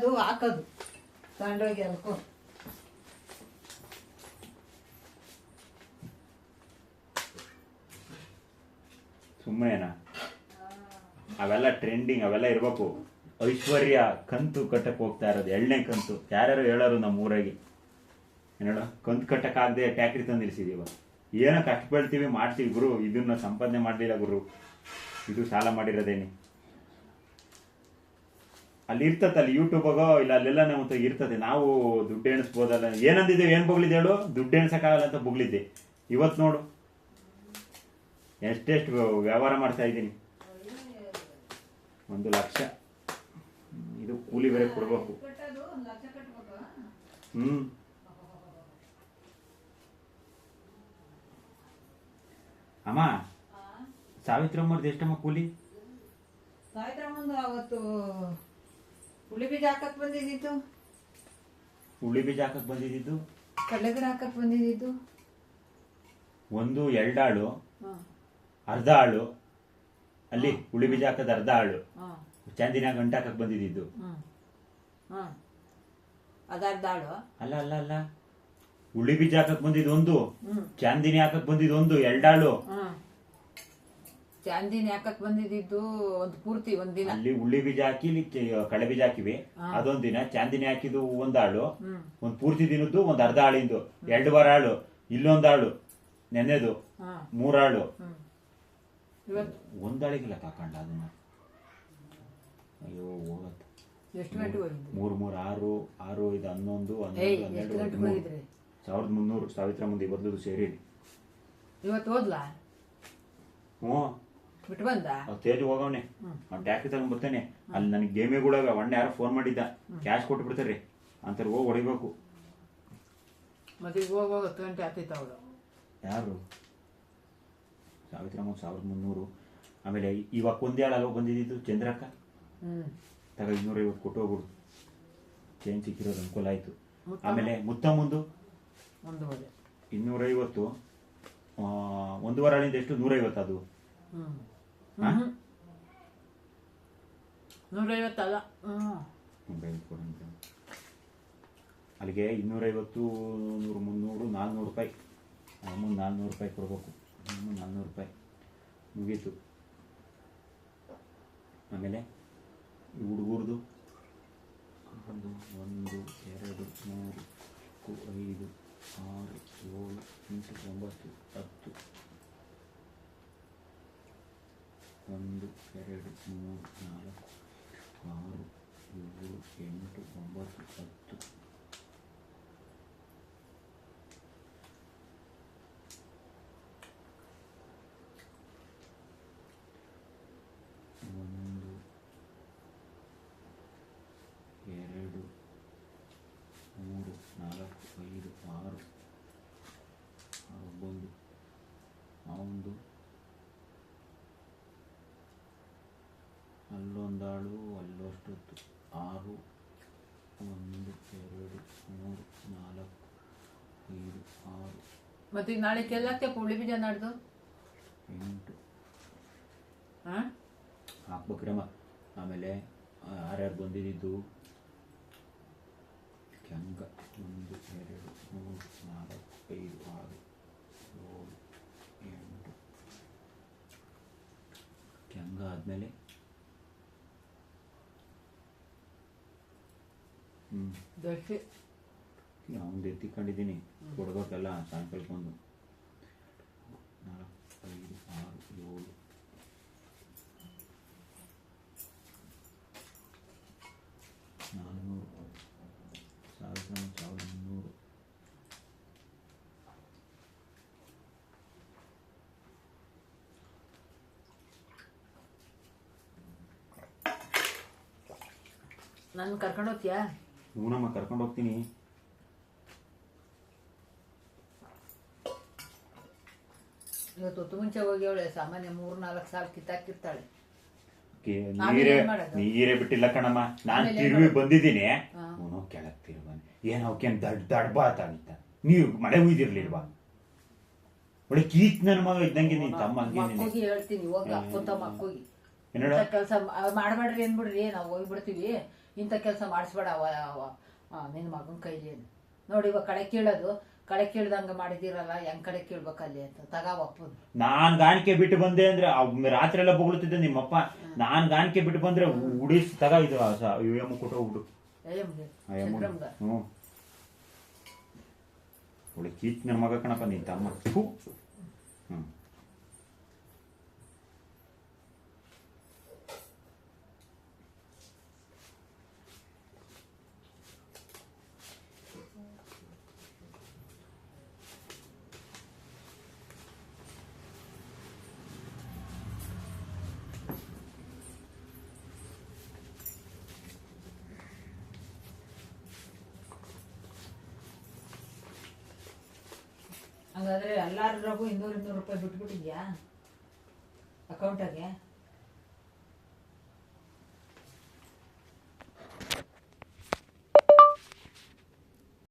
ತರೋದು ಹಾಕೋದು. ತಗೊಂಡೋಗಿ ಅಲ್ಕೊ. ಅವೆಲ್ಲ ಟ್ರೆಂಡಿಂಗ್ ಅವೆಲ್ಲ ಇರ್ಬೇಕು. ಐಶ್ವರ್ಯ ಕಂತು ಕಟ್ಟಕ್ ಹೋಗ್ತಾ ಇರೋದು. ಎಳ್ನೇ ಕಂತು. ಯಾರ್ಯಾರು ಹೇಳೋರು ನಮ್ಮ ಊರಾಗಿ? ಏನೋ ಕಂತು ಕಟ್ಟಕ್ಕಾಗದೆ ಟ್ಯಾಕ್ರಿ ತಂದು ನಿಲ್ಸಿದೀವ. ಏನೋ ಕಷ್ಟ ಬೀಳ್ತೀವಿ? ಮಾಡ್ತೀವಿ ಗುರು. ಇದನ್ನ ಸಂಪಾದನೆ ಮಾಡಲಿಲ್ಲ ಗುರು. ಇದು ಸಾಲ ಮಾಡಿರೋದೇನೆ. ಅಲ್ಲಿ ಇರ್ತದೆ ಅಲ್ಲಿ ಇಲ್ಲ ಅಲ್ಲೆಲ್ಲ ನಮ್ಮ ಇರ್ತದೆ. ನಾವು ದುಡ್ಡು ಎಣಿಸ್ಬೋದಲ್ಲ. ಏನಂದಿದ್ದೇವೆ? ಏನು ಬೊಗಳಿದ್ದೆ ಹೇಳು? ದುಡ್ಡು ಎಣಿಸೋಕ್ಕಾಗಲ್ಲ ಅಂತ ಬುಗ್ಲಿದ್ದೆ ಇವತ್ತು ನೋಡು. ಎಷ್ಟೆಷ್ಟು ವ್ಯವಹಾರ ಮಾಡ್ತಾ ಇದ್ದೀನಿ. ಒಂದು ಲಕ್ಷ. ಇದು ಕೂಲಿ ಬೇರೆ ಕೊಡಬೇಕು. ಹ್ಞೂ ಅಮ್ಮ ಸಾವಿತ್ರಮ್ಮರ್ದು ಎಷ್ಟಮ್ಮ ಕೂಲಿ? ಸಾವಿತ್ರಮ್ಮಂದು ಅವತ್ತು ಹುಳಿ ಬೀಜ ಹಾಕಕ್ ಬಂದಿದ್ದಿತ್ತು ಹುಳಿ ಬೀಜ ಹಾಕಕ್ ಬಂದಿದ್ದು ಕಡಲೆಗಿಡ ಹಾಕಕ್ ಬಂದಿದ್ದು ಒಂದು ಎರಡಾಳು ಅರ್ಧ ಆಳು ಅಲ್ಲಿ ಹುಳಿ ಬೀಜ ಹಾಕದ ಅರ್ಧ ಆಳು. ಚಂದಿನ ಗಂಟೆ ಹಾಕಕ್ ಬಂದಿದ್ದು ಅದಾರ್ದಾಳು ಅಲ್ಲ ಅಲ್ಲ ಅಲ್ಲ. ಹುಳಿ ಬೀಜ ಹಾಕಕ್ ಬಂದಿದ್ದು ಒಂದು. ಚಾಂದಿನಿ ಹಾಕಕ್ ಬಂದಿದ್ದು ಒಂದು. ಎರಡಾಳು ಚಾಂದಿನಿ ಹಾಕಕ್ ಬಂದಿದ್ದು? ಒಂದು ಪೂರ್ತಿ ಒಂದಿನ ಅಲ್ಲಿ ಉಳ್ಳಿ ಬೀಜ ಹಾಕಿ ಇಲ್ಲಿ ಕೆ- ಕಳೆ ಬೀಜ ಹಾಕಿವಿ. ಅದೊಂದಿನ ದಿನ ಚಾಂದಿನಿ ಹಾಕಿದ್ದು ಒಂದ್ ಆಳು ಒಂದ್ ಪೂರ್ತಿ ದಿನದ್ದು ಒಂದ್ ಅರ್ಧ ಆಳಿಂದು ಎರಡು ವಾರ ಆಳು ಇಲ್ಲೊಂದ್ ಆಳು ನೆನೆದು ಮೂರಾಳು ಇವತ್ತು? ಒಂದಾಳಿಗಿಲ್ಲ ಕಾಕಂಡ ಅದನ್ನ. ಅಯ್ಯೋ ಹೋಗತ್ತೆ. ಎಷ್ಟು ಗಂಟೆಗೆ ಹೋಗಿದ್ರಿ? ಮೂರ್ ಮೂರ್ ಆರು ಆರು ಇದು ಹನ್ನೊಂದು ಏಯ್ ಹನ್ನೆರಡು ಎಷ್ಟು ಹನ್ನೆರಡು ಗಂಟೆಗೆ ಹದಿಮೂರು. ಹೋಗಿದ್ರಿ? ಸಾವಿರದ ಮುನ್ನೂರು ಸಾವಿತ್ರ ಮುಂದೆ ಬದಲು ಸೇರಿ ಇವತ್ತು ಹೋದ್ಲಾ? ಹ್ಞೂ ಬಿಟ್ಟು ಬಂದ? ತೇಜ್ ಹೋಗವನೆ. ಅವ್ನು ಟ್ಯಾಕ್ಸಿ ತಗೊಂಡ್ ಬರ್ತಾನೆ. ಅಲ್ಲಿ ನನಗೆ ಗೇಮಿಗಳಾಗ ಒಣ್ಣೆ ಯಾರೋ ಫೋನ್ ಮಾಡಿದ್ದ. ಕ್ಯಾಶ್ ಕೊಟ್ಟು ಬಿಡ್ತಾರ್ರಿ ಅಂತಾರೆ ಹೋಗಿ ಹೊಡಿಬೇಕು. ಮತ್ತೆ ಈಗ ಹೋಗಿ ಹೋಗಿ ಹತ್ತು ಗಂಟೆ ಆಗ್ತೈತೆ ಅವಳು? ಯಾರು? ಸಾವಿತ್ರಮ್ಮ ಸಾವಿರದ ಮುನ್ನೂರು. ಆಮೇಲೆ ಇವಾಗ ಕೊಂದ್ಯಾಳಲ್ಲ ಬಂದಿದ್ದು ಚಂದ್ರಕ್ಕ. ಹ್ಮ್. ತಗ ಇನ್ನೂರೈವತ್ತು ಕೊಟ್ಟು ಹೋಗ್ಬಿಡು. ಚೇಂಜ್ ಸಿಕ್ಕಿರೋದು ಅನುಕೂಲ ಆಯ್ತು? ಆಮೇಲೆ ಮುತ್ತಮ್ಮಂದು? ಮುಂದು ಇನ್ನೂರೈವತ್ತು. ಒಂದು ಒಂದೂವರೆ ಅಲ್ಲಿಂದ ಎಷ್ಟು? ನೂರೈವತ್ತು ಅದು. ಹ್ಮ್. ನೂರೈವತ್ತಲ್ಲ ನೂರೈವತ್ತು. ಅಲ್ಲಿಗೆ ಇನ್ನೂರೈವತ್ತು ನೂರು ಮುನ್ನೂರು ನಾಲ್ನೂರು ರೂಪಾಯಿ ಅಮ್ಮನ ನಾಲ್ನೂರು ರೂಪಾಯಿ ಕೊಡ್ಬೇಕು ಅಮ್ಮ ನಾಲ್ನೂರು ರೂಪಾಯಿ ಮುಗೀತು ಆಮೇಲೆ ಈ ಹುಡುಗರದು ಒಂದು ಒಂದು ಎರಡು ಮೂರು ನಾಲ್ಕು ಐದು ಆರು ಏಳು ಎಂಟು ಒಂಬತ್ತು ಹತ್ತು ಒಂದು ಎರಡು ಮೂರು ನಾಲ್ಕು ಆರು ಏಳು ಎಂಟು ಒಂಬತ್ತು ಹತ್ತು ಒಂದು ಎರಡು ಮೂರು ನಾಲ್ಕು ಐದು ಆರು ಆರು ಒಂದು ಒಂದು ಅಲ್ಲೊಂದಾಳು ಅಲ್ಲೊಷ್ಟೊತ್ತು ಆರು ಒಂದು ಎರಡು ಮೂರು ನಾಲ್ಕು ಐದು ಆರು ಮತ್ತೆ ಈಗ ನಾಳೆ ಕೆಲ್ಲಾಕ್ತೆ ಹುಳಿ ಬೀಜ ನಾಡ್ದು? ಎಂಟು. ಹಾ? ಹಾಕ್ಬೇಕ್ರಮ್ಮ ಆಮೇಲೆ ಯಾರ್ಯಾರು ಬಂದಿದ್ದು. ಕೆಂಗ ಒಂದು ಎರಡು ಮೂರು ನಾಲ್ಕು ಐದು ಆರು ಏಳು ಎಂಟು. ಕೆಂಗ ಆದಮೇಲೆ ಹ್ಞೂ ದರ್ಶಿ ಅವನು ಎತ್ತಿಕೊಂಡಿದ್ದೀನಿ ಕೊಡ್ಬೇಕಲ್ಲ ಸಾಯಂಕಾಲಕ್ಕೊಂದು ನಾಲ್ಕು ಐದು ಆರು ಏಳು. ನಾನ್ನೂರು ಸಾವಿರದ ಸಾವಿರದ ಮುನ್ನೂರು. ನನ್ನ ಕರ್ಕೊಂಡು ಹೋಗ್ತೀಯಾ? ಹೂನಮ್ಮ ಕರ್ಕೊಂಡು ಹೋಗ್ತೀನಿ. ಇವತ್ತು ಮುಂಚೆ ಹೋಗಿ ಅವಳೆ ಸಾಮಾನ್ಯ ಮೂರ್ ನಾಲ್ಕು ಸಾಲ ಕಿತ್ತಾಕಿರ್ತಾಳೆ. ನೀರೇ? ನೀರೇ ಬಿಟ್ಟಿಲ್ಲ ಕಣಮ್ಮ. ನಾನು ತಿರುವಿ? ಬಂದಿದ್ದೀನಿ. ಅವನು ಕೆಳಗ್ ತಿರುವನ್ ಏನ್ ಅವಕ್ಕೇನ್ ದಡ್ ದಡ್ಬಾತ ಅಂತ. ನೀವು ಮಳೆ ಉಯ್ದಿರ್ಲಿಲ್ವಾ? ಒಳ್ಳೆ ಕೀತ್ ನನ್ನ ಮಗ ಇದ್ದಂಗೆ ನಿನ್ ತಮ್ಮ ಹಂಗೆ ಹೇಳ್ತೀನಿ ಹೋಗಿ. ಅಪ್ಪಂತ ಮಕ್ಕೋಗಿ. ಕೆಲಸ ಮಾಡಬೇಡ್ರಿ ಏನ್ಬಿಡ್ರಿ ನಾವು ಹೋಗ್ಬಿಡ್ತೀವಿ. ಇಂಥ ಕೆಲಸ ಮಾಡಿಸ್ಬೇಡ ನಿನ್ನ ಮಗನ ಕೈಲಿ. ನೋಡಿ ಇವಾಗ ಕಡೆ ಕೀಳೋದು ಕಡೆ ಕೀಳ್ದಂಗೆ ಮಾಡಿದಿರಲ್ಲ ಹೆಂಗ್ ಕಡೆ ಕೀಳ್ಬೇಕಲ್ಲಿ ಅಂತ. ತಗ ಒಪ್ಪದು ನಾನ್ ಗಾಣಿಕೆ ಬಿಟ್ಟು ಬಂದೆ ಅಂದ್ರೆ ರಾತ್ರಿ ಎಲ್ಲ ಬೊಗಳುತ್ತಿದ್ದೆ ನಿಮ್ಮಪ್ಪ. ನಾನ್ ಗಾಣಿಕೆ ಬಿಟ್ಟು ಬಂದ್ರೆ ಉಡಿಸ್ ತಗ ಇದು ಎಮ್ಮು ಕೊಟ್ಟು ಹೋಗ್ಬಿಡು ಒಳ್ಳೆ ಕೀಚ್ ನನ್ನ ಮಗ ಕಣಪ್ಪ ನಿನ್ ತಮ್ಮ. ಹ್ಮ್. ಹಂಗಾದ್ರೆ ಎಲ್ಲಾರ್ಗೂ ಇನ್ನೂರು ಇನ್ನೂರು ರೂಪಾಯಿ ಬಿಟ್ಬಿಟ್ಟಿದ್ಯಾ ಅಕೌಂಟಾಗೆ